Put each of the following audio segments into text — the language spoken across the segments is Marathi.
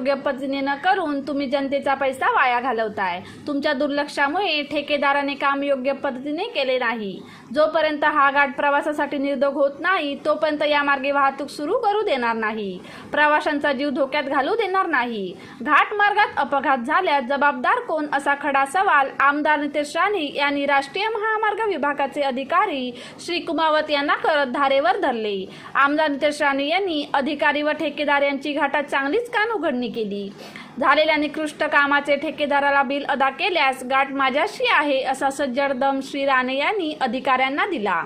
योग्य पद्धतीने न करून तुम्ही जनतेचा पैसा वाया घालवताय. तुमच्या दुर्लक्षामुळे ठेकेदाराने काम योग्य पद्धतीने केले नाही. जोपर्यंत हा घाट प्रवासासाठी निर्दोग होत नाही तोपर्यंत या मार्गे वाहतूक सुरू करू देणार नाही. प्रवाशांचा जीव धोक्यात घालू देणार नाही. घाट मार्गात अपघात झाल्यास जबाबदार कोण असा खडा सवाल आमदार नितेश राणे यांनी राष्ट्रीय महामार्ग विभागाचे अधिकारी श्री कुमावत यांना करत धारेवर धरले. आमदार नितेश राणे यांनी अधिकारी व ठेकेदार यांची घाटात चांगलीच कान उघडणी केली. झालेल्या निकृष्ट कामाचे ठेकेदाराला बिल अदा केल्यास गाठ माझ्याशी आहे असा सज्जड दम श्री राणे यांनी अधिकाऱ्यांना दिला.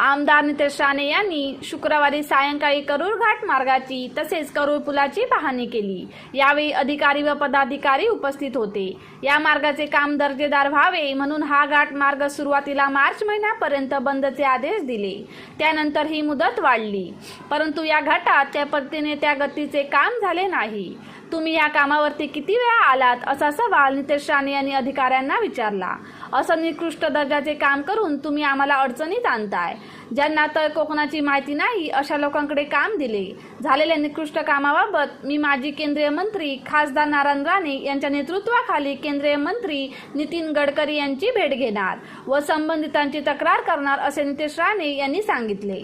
आमदार नितेश राणे यांनी शुक्रवारी सायंकाळी करूर घाट मार्गाची तसेच करूर पुलाची पाहणी केली. यावेळी अधिकारी व पदाधिकारी उपस्थित होते. या मार्गाचे काम दर्जेदार व्हावे म्हणून हा घाट मार्ग सुरुवातीला मार्च महिन्यापर्यंत बंदचे आदेश दिले. त्यानंतर ही मुदत वाढली. परंतु या घाटात त्या पद्धतीने त्या गतीचे काम झाले नाही. तुम्ही या कामावरती किती वेळा आलात? असा सवाल नितेश राणे यांनी अधिकाऱ्यांना विचारला. असं निकृष्ट दर्जाचे काम करून तुम्ही आम्हाला अडचणीत आणताय. ज्यांना तर कोकणाची माहिती नाही अशा लोकांकडे काम दिले. झालेल्या निकृष्ट कामाबाबत मी माजी केंद्रीय मंत्री खासदार नारायण राणे यांच्या नेतृत्वाखाली केंद्रीय मंत्री नितीन गडकरी यांची भेट घेणार व संबंधितांची तक्रार करणार असे नितेश राणे यांनी सांगितले.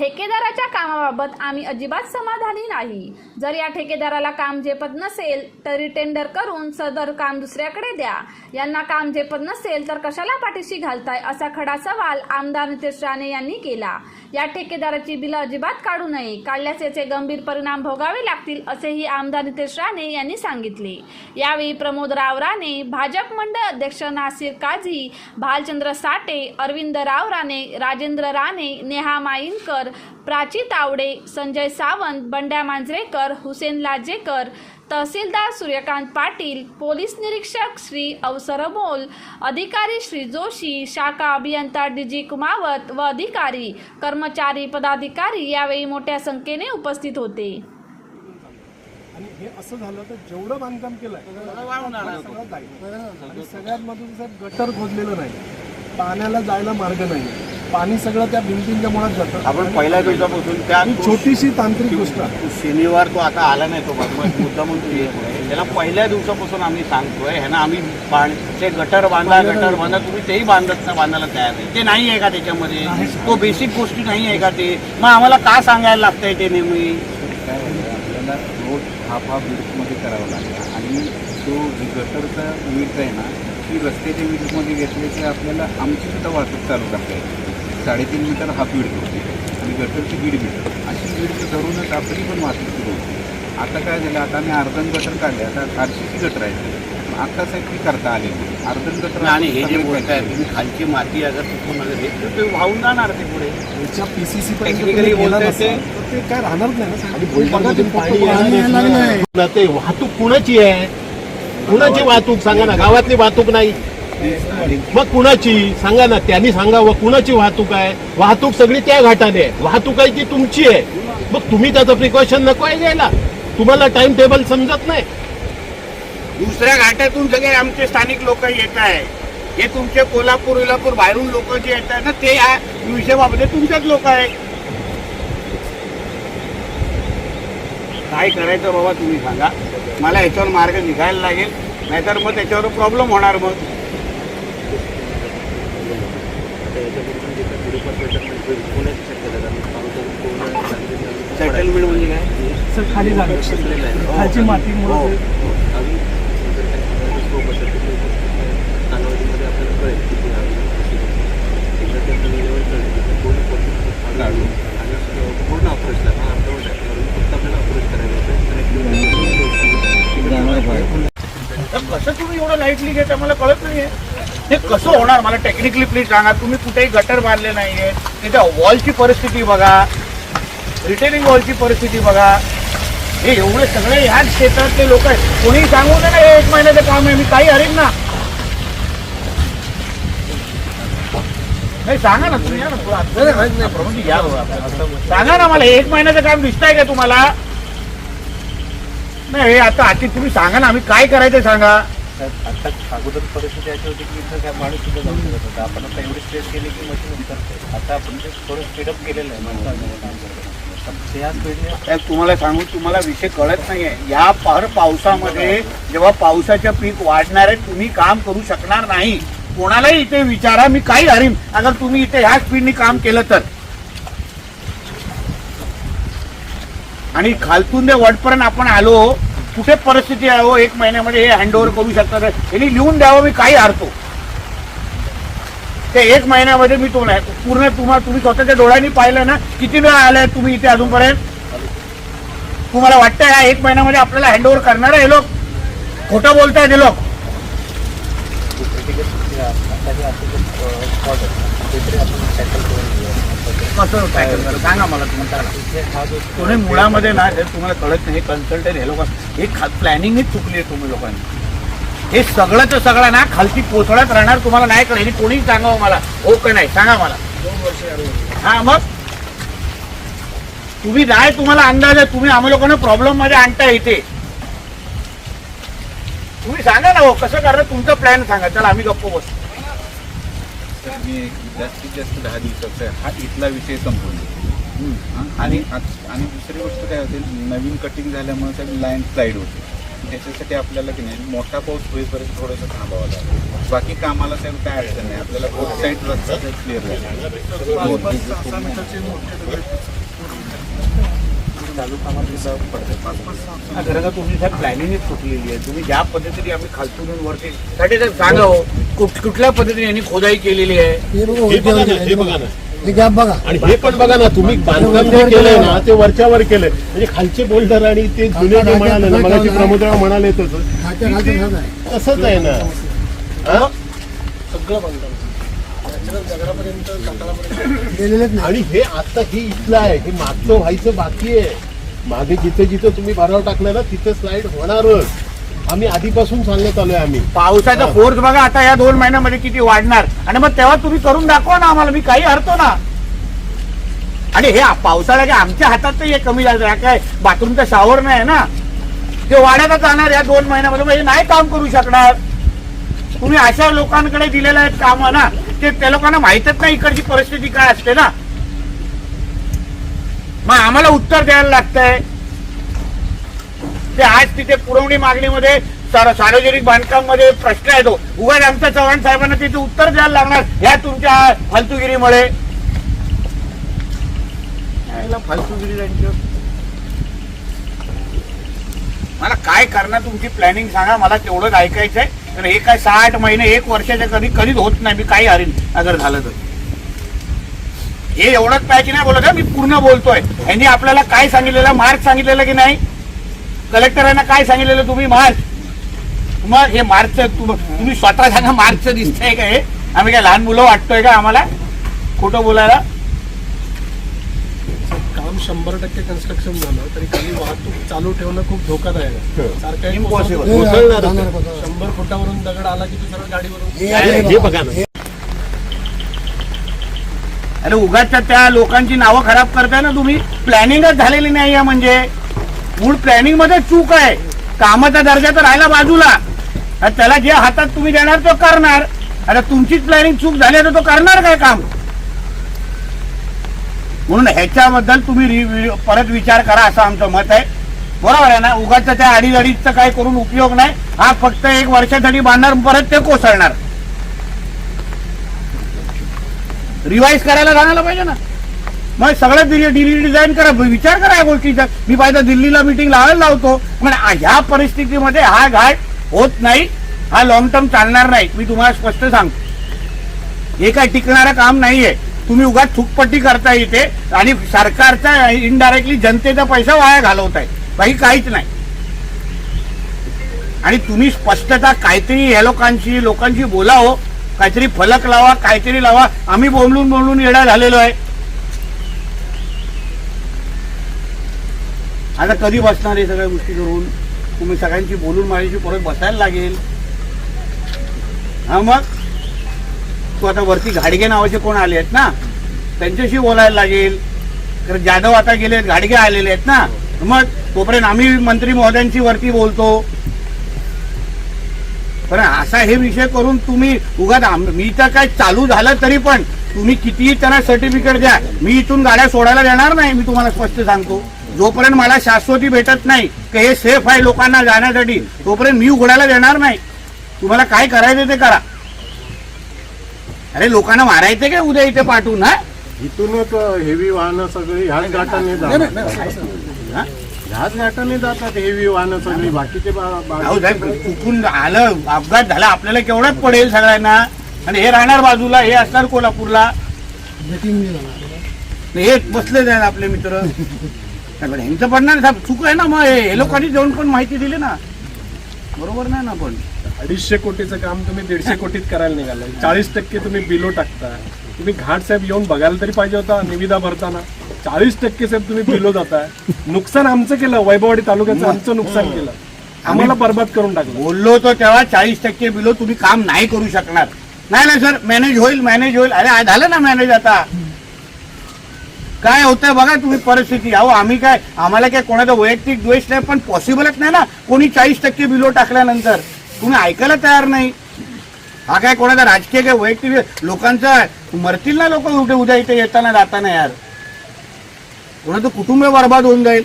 ठेकेदाराच्या कामाबाबत आम्ही अजिबात समाधानी नाही. जर या ठेकेदाराला काम झेपत नसेल तरी टेंडर करून सदर काम दुसऱ्याकडे द्या. यांना काम झेपत नसेल तर कशाला पाठीशी घालताय? असा खडा सवाल आमदार नितेश राणे यांनी केला. या ठेकेदाराची बिलं अजिबात काढू नये. काढल्यास याचे गंभीर परिणाम भोगावे लागतील असेही आमदार नितेश राणे यांनी सांगितले. यावेळी प्रमोद राव राणे भाजप मंडळ अध्यक्ष नासिर काझी भालचंद्र साठे अरविंद राव राणे राजेंद्र राणे नेहा माईनकर प्राची तावडे संजय सावंत बंड्या मांजरेकर हुसेन लाजेकर तहसीलदार सूर्यकांत पाटील पोलीस निरीक्षक श्री अवसरमोल अधिकारी श्री जोशी शाखा अभियंता डी जी कुमावत व अधिकारी कर्मचारी पदाधिकारी यावेळी मोठ्या संख्येने उपस्थित होते. आणि हे असं झालं तर जेवढं बांधकाम केलंय सगळं जाईल. आणि सगळ्यात महत्वाचं साहेब गटर खोदलेलं नाही. पाण्याला जायला मार्ग नाही. पाणी सगळं त्या भिंतींच्या मुळात जातं. आपण पहिल्या दिवसापासून त्या ही छोटीशी तांत्रिक गोष्ट आहे. शनिवार तो आता आला नाही तो बदमाश मुद्दा म्हणून येत नाही त्याला पहिल्या दिवसापासून आम्ही सांगतोय ह्यानं आम्ही पाणी ते गटर बांधा गटर बांधा तुम्ही तेही बांधत ना बांधायला तयार नाही. ते नाही आहे का त्याच्यामध्ये? तो बेसिक गोष्टी नाही आहे का ते? मग आम्हाला का सांगायला लागतंय ते नेहमी? काय आपल्याला रोड हाफ हाफ विड्थमध्ये करावा लागला आणि तो जी गटरचा विड्थ आहे ना ती रस्त्याच्या विड्थमध्ये घेतली की आपल्याला आमची सुद्धा वाहतूक चालू करता येते साडेतीन मीटर हाफ विड्थ होती आणि गटरची दीड मीटर. अशी विड्थ धरूनच आपली पण वाहतूक सुरू होती. आता काय झालं? आता आम्ही अर्धन गटर काढले. आता फारशीची गटर आहे आता साहेब ती करता आली अर्धन गटर आणि हे जे बोलताय cancel तुम्ही खालची माती अगर हे तर ते वाहून जाणार ते पुढे. याच्या पीसीसी Technically बोलताय ते- ते काय राहणार नाही ना आणि बघा ते येणार नाही. नाही. ते वाहतूक कुणाची आहे? कुणाची वाहतूक? सांगा ना गावातली वाहतूक नाही. मग कुणाची? सांगा ना त्यांनी सांगावं कुणाची वाहतूक आहे? वाहतूक सगळी त्या घाटाने आहे. वाहतूक आहे ती तुमची आहे. मग तुम्ही त्याचं प्रिकॉशन नको आहे घ्यायला. तुम्हाला टाइम टेबल समजत नाही. दुसऱ्या घाटातून सगळे आमचे स्थानिक लोक येत आहे हे तुमचे कोल्हापूर विलापूर बाहेरून लोक जे येत आहेत ना ते या विषयाबाबत तुमच्याच लोक आहे काय करायचं बाबा तुम्ही सांगा. मला याच्यावर मार्ग निघायला लागेल. नाहीतर मग त्याच्यावर प्रॉब्लेम होणार मग. सेटलमेंट म्हणजे काय सर खाली झालं खालची माती हो. तर कसं तुम्ही एवढं लाईटली घेता मला कळत नाही आहे हे कसं होणार? मला टेक्निकली प्लीज सांगा. तुम्ही कुठेही गटर बांधले नाहीये. त्याच्या वॉलची परिस्थिती बघा. रिटेनिंग वॉलची परिस्थिती बघा. हे एवढे सगळे ह्याच क्षेत्रातले लोक आहेत. कोणी सांगू दे ना हे एक महिन्याचं काम आहे. मी काही हरीन ना. नाही सांगा ना तुम्ही. या ना थोडं आत- प्रभूजी, या. सांगा ना मला हे एक महिन्याचं काम दिसतंय का तुम्हाला? नाही हे आता आधी तुम्ही सांगा ना. आम्ही काय करायचं सांगा? साहेब आता अगोदर परिस्थिती अशी होती की इथं काय माणूस सुद्धा जाऊ शकत होता आपण आता एवढी स्ट्रेस केली की मशीन उतरते आता आपण ते थोडं स्पीडअप केलेलं आहे. माणसाने काम करतो त्या स्पीडने साहेब तुम्हाला सांगू तुम्हाला विषय कळत नाहीये. या फार पावसामध्ये जेव्हा पावसाचं पीक वाढणार आहे तुम्ही काम करू शकणार नाही. कोणालाही इथे विचारा मी काही हरीन. अगर तुम्ही इथे ह्या स्पीडनी काम केलं तर. आणि खालतून ते वडपर्यंत आपण आलो कुठे परिस्थिती आहे हो एक महिन्यामध्ये हे हँडओव्हर करू शकतात. यांनी लिहून द्यावं मी काही हरतो. ते एक महिन्यामध्ये मी तो नाही पूर्ण तुम्हाला तुम्ही स्वतःच्या डोळ्यांनी पाहिलं ना किती वेळा आलाय तुम्ही इथे अजूनपर्यंत? तुम्हाला वाटतं या एक महिन्यामध्ये आपल्याला हँडओव्हर करणार आहे हे लोक? खोटं बोलताय ते लोक. आता कसं tackle करा? सांगा मला तुम्ही हा जो कोणी मुळामध्ये ना हे तुम्हाला कळत नाही कन्सल्टंट हे लोक हे प्लॅनिंगच चुकली आहे तुम्ही लोकांनी. हे सगळंच सगळं ना खालती कोसळत राहणार तुम्हाला नाही कळेल हे कोणीही सांगावं मला. हो का नाही सांगा मला. दोन वर्ष यावर हा मग? तुम्ही नाही तुम्हाला अंदाज आहे तुम्ही आम्हा लोकांना प्रॉब्लेममध्ये आणताय इथे. तुम्ही सांगा ना हो कसं करणार तुमचं प्लॅन सांगा. चला आम्ही गप्प बसतो जास्तीत जास्त दहा दिवसाचा आहे. हा इथला विषय संपून आणि आणि दुसरी गोष्ट काय होते नवीन कटिंग झाल्यामुळे त्या लाईन स्लाईड होते. त्याच्यासाठी आपल्याला की नाही मोठा पाऊस होईपर्यंत थोडंसं थांबावं लागेल. बाकी कामाला साहेब काय अडचण नाही. आपल्याला बोथ साईड रस्ता क्लिअर झाला. चालू कामात पडतं हा, खरं का तुमची साहेब प्लॅनिंगच चुकलेली आहे. तुम्ही ज्या पद्धतीने आम्ही खालतून वरती साठी साहेब सांगा हो कुठ- कुठल्या पद्धतीने यांनी खोदाई केलेली आहे? हे बघा ना हे बघा ना. हे गॅप बघा. आणि हे पण बघा ना तुम्ही बांधकाम जे केलंय ना ते वरच्यावर केलंय. म्हणजे खालचे बोल्डर आणि ते जुने जे म्हणाले ना मगाशी प्रमोदराव म्हणाले तसं खालच्या आहे. तसंच आहे ना. हा? सगळं गेलेलेच नाही. आणि हे आता हे इथलं आहे हे मागचं व्हायचं बाकी आहे. मागे जिथे जिथे तुम्ही भराव टाकला ना तिथे स्लाइड होणारच. आम्ही आधीपासून सांगत आलोय आम्ही. पावसाचा फोर्स बघा आता या दोन महिन्यामध्ये किती वाढणार. आणि मग तेव्हा तुम्ही करून दाखवा ना आम्हाला मी काही हरतो ना. आणि हे पावसाळ्या काय आमच्या हातात तर हे कमी झालं. काय बाथरूमचा शावर नाही ना? ते वाढतच जाणार या दोन महिन्यामध्ये म्हणजे नाही काम करू शकणार. तुम्ही अशा लोकांकडे दिलेलं आहेत काम ना ते त्या लोकांना माहितच नाही इकडची परिस्थिती काय असते ना. मग आम्हाला उत्तर द्यायला लागतंय. ते आज तिथे पुरवणी मागणीमध्ये सार्वजनिक बांधकाममध्ये प्रश्न आहे तो. उगाच आमच्या चव्हाण साहेबांना तिथे उत्तर द्यायला लागणार ह्या तुमच्या फालतुगिरीमुळे. मला काय करणार तुमची प्लॅनिंग सांगा मला तेवढंच ऐकायचंय. तर हे काय सहा आठ महिने एक वर्षाच्या कधी कधीच होत नाही. मी काही हरीन. अगर झालं तर. हे एवढंच पाहिजे नाही बोलत हं, मी पूर्ण बोलतोय. यांनी आपल्याला काय सांगितलेलं मार्क सांगितलेलं की नाही? कलेक्टरांना काय सांगितलेलं तुम्ही मार्च मग हे मार्च तुम्ही स्वतः सांगा मार्च दिसतंय का हे? आम्ही काय लहान मुलं वाटतोय का आम्हाला? खोटं बोलायला? काम शंभर टक्के कन्स्ट्रक्शन झालं तरी खाली वाहतूक चालू ठेवणं खूप धोकादायक आहे. सारखं. हे. शंभर फुटावरून दगड आला की तू सरळ गाडीवरून. हे बघा अरे उगाच त्या लोकांची नावं खराब करताय ना तुम्ही. प्लॅनिंगच झालेली नाही आहे म्हणजे. मूळ प्लॅनिंगमध्ये चूक आहे. कामाचा दर्जा तर राहिला बाजूला. आणि त्याला जे हातात तुम्ही देणार तो करणार. आता तुमचीच प्लॅनिंग चूक झाली तर तो करणार काय काम? म्हणून ह्याच्याबद्दल तुम्ही परत विचार करा असं आमचं मत आहे. बरोबर आहे ना? उगाच त्या अडीच अडीचचं काय करून उपयोग नाही. हा फक्त एक वर्षासाठी बांधणार परत ते कोसळणार. रिवाईज करायला जाणायला पाहिजे ना. मग सगळं डिली डिझाईन करा विचार करा या गोष्टीचा. मी पाहिजे दिल्लीला मिटिंग लावायला लावतो. पण ह्या परिस्थितीमध्ये हा घाट होत नाही. हा लॉंग टर्म चालणार नाही. मी तुम्हाला स्पष्ट सांगतो. हे काय टिकणारं काम नाहीये. तुम्ही उगाच थुकपट्टी करता इथे. आणि सरकारचा इनडायरेक्टली जनतेचा पैसा वाया घालवताय. बाकी काहीच नाही. आणि तुम्ही स्पष्टता काहीतरी या लोकांशी लोकांशी बोलावं. काहीतरी फलक लावा काहीतरी लावा. आम्ही बोंबलून बोंबलून येडा झालेलो आहे. आता कधी बसणार आहे सगळ्या गोष्टी करून? तुम्ही सगळ्यांशी बोलून माझ्याशी परत बसायला लागेल. हा मग? तू आता वरती घाडगे नावाचे कोण आले आहेत ना? त्यांच्याशी बोलायला लागेल. कारण जाधव आता गेले घाडगे आलेले आहेत ना? मग तोपर्यंत आम्ही मंत्री महोदयांशी वरती बोलतो. पण असा हे विषय करून तुम्ही आम- मी तर काय चालू झालं तरी पण तुम्ही कितीही त्यांना सर्टिफिकेट द्या मी इथून गाड्या सोडायला देणार नाही मी तुम्हाला स्पष्ट सांगतो जोपर्यंत मला शाश्वती भेटत नाही की हे सेफ आहे लोकांना जाण्यासाठी तोपर्यंत मी उघडायला देणार नाही तुम्हाला काय करायचं ते करा अरे लोकांना मारायचं काय उद्या इथे पाठवून हा इथूनच हेवी वाहनं सगळी ह्याच घाटाने ह्याच घाटाने जातात हेवी वाहनं सगळी बाकीचे बा- अहो बाकी- साहेब चुकून आलं अपघात झाला आपल्याला केवढाच पडेल सगळ्यांना? आणि हे राहणार बाजूला हे असणार कोल्हापूरला? हे बसले जाईल आपले मित्र. पण ह्यांचं पडणार साहेब. चूक आहे ना मग हे हे लोकांनी जाऊन पण माहिती दिली ना. बरोबर नाही ना पण. अडीचशे कोटीचं काम तुम्ही दीडशे कोटीत करायला निघालाय. चाळीस टक्के तुम्ही बिलो टाकता. तुम्ही घाट साहेब येऊन बघायला तरी पाहिजे होता निविदा भरताना. चाळीस टक्के साहेब तुम्ही बिलो जाताय. नुकसान आमचं केलं वैभववाडी तालुक्याचं आमचं नुकसान केलं. आम्हाला बर्बाद करून टाकलं. बोललो तो तेव्हा चाळीस टक्के बिलो तुम्ही काम नाही करू शकणार. नाही नाही सर मॅनेज होईल मॅनेज होईल. अरे झालं ना मॅनेज आता. काय होतंय बघा तुम्ही परिस्थिती. अहो आम्ही काय आम्हाला काय कोणाचा वैयक्तिक द्वेष नाही पण पॉसिबलच नाही ना कोणी चाळीस टक्के बिलो टाकल्यानंतर. तुम्ही ऐकायला तयार नाही. हा काय कोणाचा राजकीय काय वैयक्तिक लोकांचा मरतील ना लोक उद्या उद्या इथे येताना जाताना यार. कोणाचं कुटुंब बर्बाद होऊन जाईल.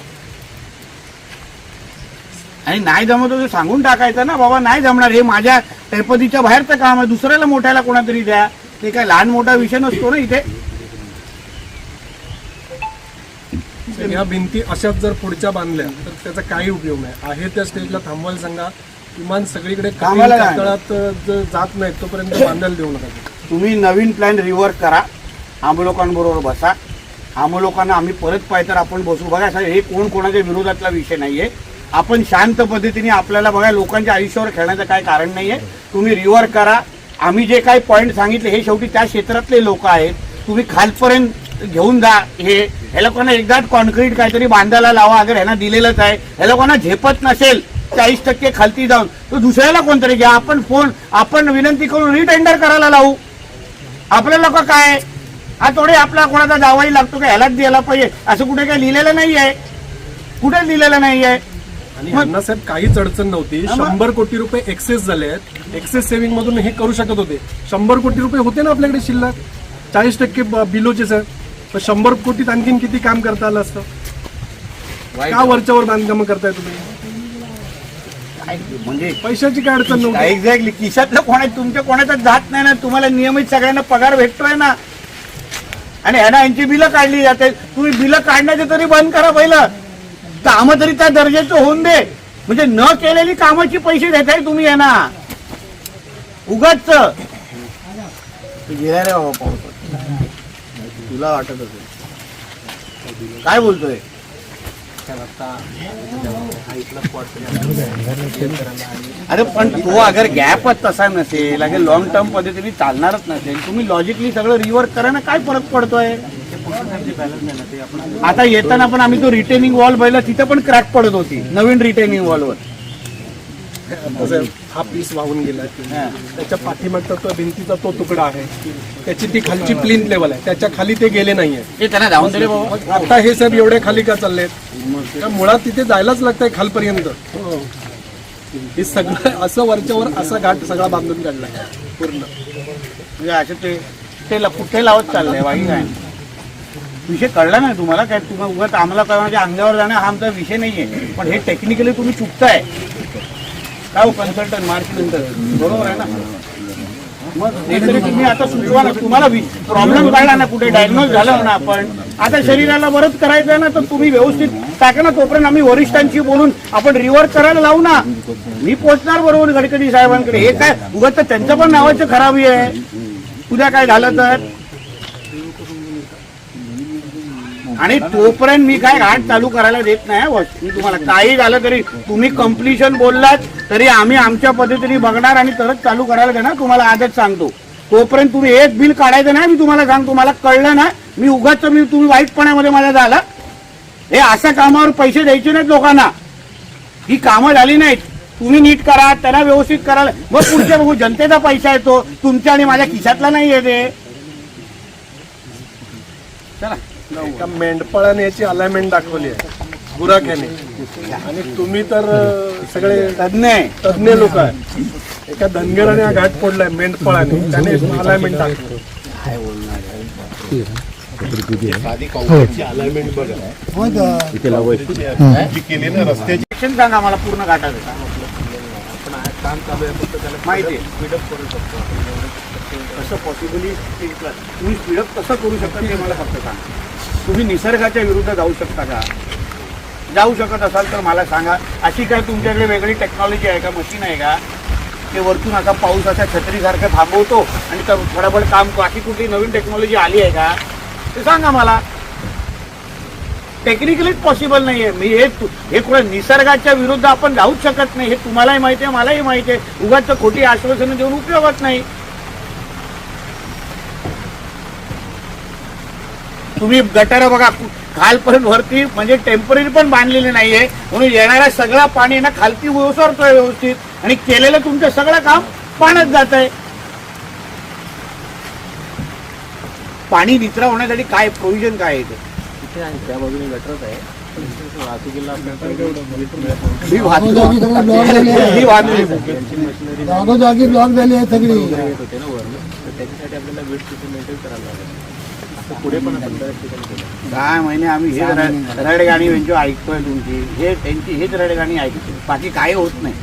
आणि नाही जमत तो सांगून टाकायचं ना बाबा नाही जमणार. हे माझ्या टैपदीच्या बाहेरचं काम आहे. दुसऱ्याला मोठ्याला कोणातरी द्या. ते काय लहान मोठा विषय नसतो ना इथे. ह्या भिंती अशाच जर पुढच्या बांधल्या तर त्याचा काही उपयोग नाही. आहे त्या स्टेजला थांबवायला सांगा. किमान सगळीकडे कामाला नाही. जर जात नाही तोपर्यंत बांधायला देऊ नका. तुम्ही नवीन प्लॅन रिवर्क करा. आम लोकांबरोबर बसा. आम लोकांना आम्ही परत पाहिजे तर आपण बसू. बघा साहेब हे कोण कोणाच्या विरोधातला विषय नाहीये. आपण शांत पद्धतीने आपल्याला बघा लोकांच्या आयुष्यावर खेळण्याचं काय कारण नाहीये. तुम्ही रिवर्क करा. आम्ही जे काही पॉईंट सांगितले हे शेवटी त्या क्षेत्रातले लोक आहेत. तुम्ही खालपर्यंत घेऊन जा. हे हे लोकांना एकदाच कॉन्क्रीट काहीतरी बांधायला लावा. अगर ह्यांना दिलेलंच आहे. हे लोकांना झेपत नसेल चाळीस टक्के खालती जाऊन. तर दुसऱ्याला कोणतरी घ्या. आपण फोन आपण विनंती करून रिटेंडर करायला लावू. आपले लोक काय? हा थोडे आपला कोणाचा जावाही लागतो का? ह्यालाच द्यायला पाहिजे. असं कुठे काय लिहिलेलं नाही आहे कुठे लिहिलेलं नाही आहे आणि अण्णासाहेब काहीच अडचण नव्हती. हा, शंभर कोटी रुपये एक्सेस झाले आहेत. एक्सेस सेव्हिंग मधून हे करू शकत होते. शंभर कोटी रुपये होते ना आपल्याकडे शिल्लक? चाळीस टक्के बिलोचे सर. तर शंभर कोटीत आणखीन किती काम करता आलं असतं? का वरच्यावर बांधकाम करताय तुम्ही? म्हणजे पैशाची काय अडचण नव्हती. एक्झॅक्टली खिशातलं कोणा तुमच्या कोणाचा जात नाही ना. तुम्हाला नियमित सगळ्यांना पगार भेटतोय ना. आणि ह्याना यांची बिलं काढली. जाते तुम्ही बिलं काढण्याचे तरी बंद करा पहिलं. कामं तरी त्या दर्जाचं होऊन दे. म्हणजे न केलेली कामाची पैसे देताय तुम्ही यांना. उगाच. गेला रे बाबा पाऊस. तुला वाटत असेल. काय बोलतोय? अरे पण तो अगर गॅपच तसा नसेल अगर लॉंग टर्म पद्धतीने चालणारच नसेल तुम्ही लॉजिकली सगळं रिवर्क करा ना काय फरक पडतोय? आता येताना पण आम्ही तो रिटेनिंग वॉल पाहिला तिथं पण क्रॅक पडत होती नवीन रिटेनिंग वॉलवर असं हा पीस वाहून गेला त्याच्या पाठीमागचा तो भिंतीचा तो तुकडा आहे. त्याची ती खालची प्लिंथ लेवल आहे. त्याच्याखाली ते गेले नाहीये. आता हे साहेब एवढे खाली का चाललेत? त्या मुळात तिथे जायलाच लागतंय खालपर्यंत. हे सगळं असं वरच्यावर असा घाट सगळा बांधून काढला पूर्ण. म्हणजे असं ते ते कुठे लावत चाललंय बाकी काय? विषय कळला नाही तुम्हाला? काय तुम्हाला उगाच आम्हाला कळण्याच्या अंगावर जाणं हा आमचा विषय नाहीये. पण हे टेक्निकली तुम्ही चुकताय. काय कन्सल्टंट मार्च नंतर बरोबर आहे ना? मग तुम्ही आता सुचवा ना तुम्हाला प्रॉब्लेम काढला ना कुठे डायग्नोज झालं ना आपण. आता शरीराला बरंच करायचं आहे ना तर तुम्ही व्यवस्थित टाका ना तोपर्यंत आम्ही वरिष्ठांशी बोलून आपण रिव्हर करायला लावू ना. मी पोचणार बरोबर गडकरी साहेबांकडे. हे काय उगाच तर त्यांचं पण नावाचं खराबी आहे. उद्या काय झालं तर? आणि तोपर्यंत मी काय घाट चालू करायला देत नाही मी तुम्हाला काही झालं तरी तुम्ही कम्प्लिशन बोललात तरी आम्ही आमच्या पद्धतीने बघणार आणि तरच चालू करायला देणार तुम्हाला आजच सांगतो. तोपर्यंत तुम्ही एक बिल काढायचं नाही मी तुम्हाला सांगतो मला कळलं ना मी उगाच मी तुम्ही वाईटपणामध्ये माझा झाला. हे अशा कामावर पैसे द्यायचे नाहीत लोकांना. ही कामं झाली नाहीत. तुम्ही नीट करा त्यांना व्यवस्थित करा. मग पुढच्या बघू जनतेचा पैसा येतो तुमच्या आणि माझ्या खिशातला नाही येते चला एका मेंढपाळाने याची अलाइनमेंट दाखवली आहे. गुराख्याने. आणि तुम्ही तर सगळे तज्ञ आहे. तज्ज्ञ लोक आहे एका धनगराने हा घाट फोडलाय मेंढपाळाने. त्याने अलाइनमेंट रस्त्याची सांगा मला पूर्ण घाटाचं माहिती कसं पॉसिबली तुम्ही स्पीडअप कसं करू शकता ते मला फक्त सांगा. तुम्ही निसर्गाच्या विरुद्ध जाऊ शकता का? जाऊ शकत असाल तर मला सांगा. अशी काय तुमच्याकडे वेगळी टेक्नॉलॉजी आहे का? मशीन आहे का? ते वरतून आता पाऊस असा छत्रीसारखं थांबवतो आणि तर थोडाफड काम बाकी कुठली नवीन टेक्नॉलॉजी आली आहे का? ते सांगा मला. टेक्निकलीच पॉसिबल नाही आहे मी हे हे कुठं निसर्गाच्या विरुद्ध आपण जाऊच शकत नाही. हे तुम्हालाही माहिती आहे मलाही माहिती आहे. उगाच खोटी आश्वासनं देऊन उपयोगच नाही. तुम्ही गटार बघा खालपर्यंत वरती म्हणजे टेंपररी पण बांधलेली नाहीये. म्हणून येणारा सगळा पाणी ना खालती ओसरतोय व्यवस्थित. आणि केलेलं तुमचं सगळं काम पाण्यात जात आहे पाणी निचरा होण्यासाठी काय प्रोव्हिजन काय आहे ते? तिथे आहे त्या बाजूने गटरच आहे. वाहतुकीला ही वाहतूक जागोजागी ब्लॉक झाले ही आहे. सगळी. येत त्याच्यासाठी आपल्याला वेट तिथे मेंटेन करायला लागेल. पुढे पण आपण बऱ्याच ठिकाणी केलं. दहा महिने आम्ही हेच रड- रडगाणी यांची ऐकतोय तुमची. हे त्यांची हेच रडगाणी ऐकतो बाकी काही होत नाही.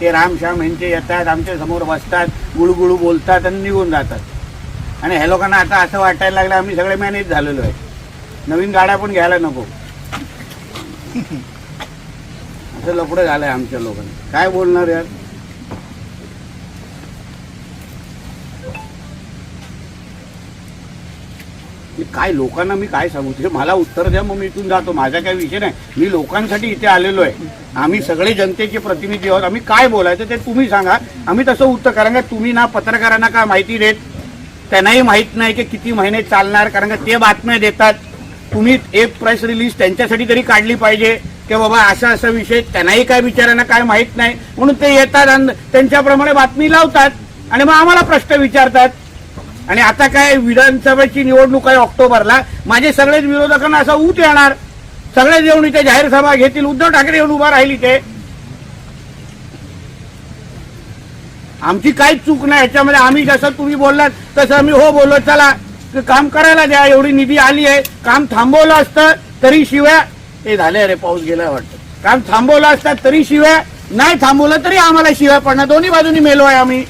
ते रामश्याम यांचे येतात आमच्यासमोर बसतात गुळगुळू बोलतात आणि निघून जातात. आणि ह्या लोकांना आता असं वाटायला लागलं आम्ही सगळे मॅनेज झालेलो आहे. नवीन गाड्या पण घ्यायला नको. असं लफडं झालंय आमच्या लोकांना. काय बोलणार यार? काय लोकांना मी काय सांगू? ते मला उत्तर द्या मग मी इथून जातो. माझा काय विषय नाही. मी लोकांसाठी इथे आलेलो आहे. आम्ही सगळे जनतेचे प्रतिनिधी आहोत. आम्ही काय बोलायचं ते तुम्ही सांगा. आम्ही तसं उत्तर कारण का तुम्ही ना पत्रकारांना काय माहिती देत? त्यांनाही माहीत नाही की किती महिने चालणार कारण का ते बातम्या देतात. तुम्ही एक प्रेस रिलीज त्यांच्यासाठी तरी काढली पाहिजे. की बाबा असा असा विषय त्यांनाही काय विचारांना काय माहीत नाही. म्हणून ते येतात आणि त्यांच्याप्रमाणे बातमी लावतात. आणि मग आम्हाला प्रश्न विचारतात. आणि आता काय विधानसभेची निवडणूक आहे ऑक्टोबरला माझे सगळेच विरोधकांना असा ऊत येणार. सगळेच येऊन इथे जाहीर सभा घेतील. उद्धव ठाकरे येऊन उभा राहील इथे. आमची काहीच चूक नाही. याच्यामध्ये आम्ही जसं तुम्ही बोललात तसं आम्ही हो बोललो. चला काम करायला द्या. एवढी निधी आली आहे. काम थांबवलं असतं तरी शिव्या हे झाले अरे पाऊस गेला वाटतं. काम थांबवलं असतं तरी शिव्या. नाही थांबवलं तरी आम्हाला शिव्या पडणार. दोन्ही बाजूनी मेलो आहे आम्ही.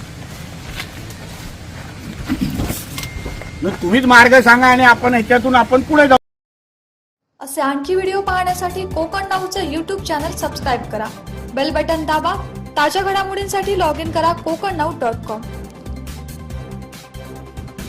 मग तुम्हीच मार्ग सांगा आणि आपण ह्याच्यातून आपण पुढे जाऊ. असे आणखी व्हिडिओ पाहण्यासाठी कोकण नाऊचं यूट्यूब चॅनल सबस्क्राईब करा. बेल बटन दाबा ताज्या घडामोडींसाठी लॉग इन करा कोकण नाऊ डॉट कॉम